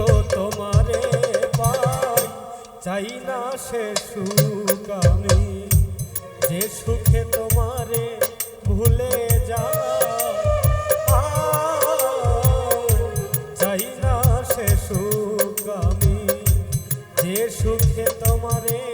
গো তোমারে পাই চাই না সে সুখ আমি। যে সুখে তোমারে ভুলে যা চাই না সে সুখ আমি। যে সুখে তোমারে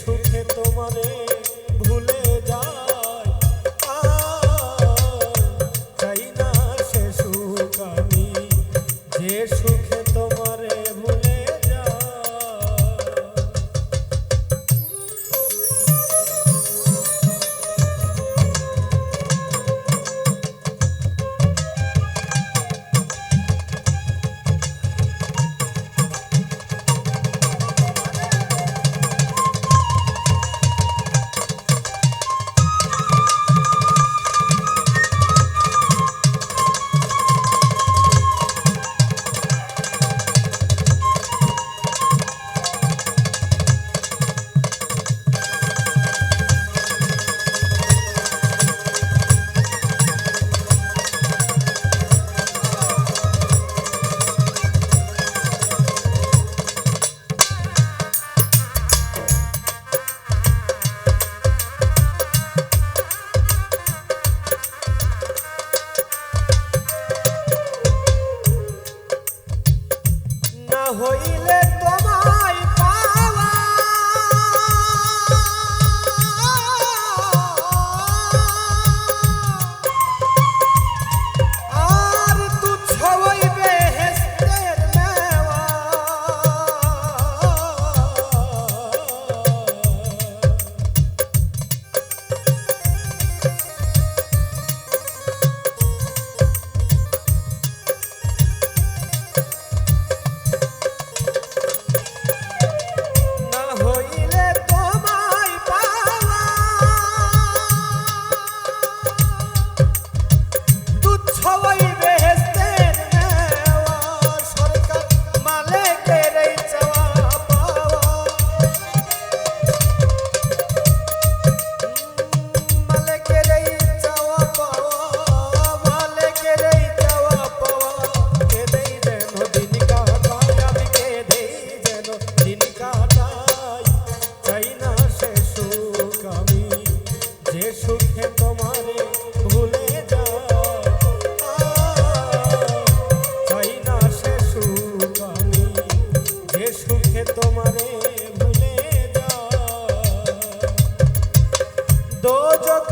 সুখে তোমারে ভুলে দোজক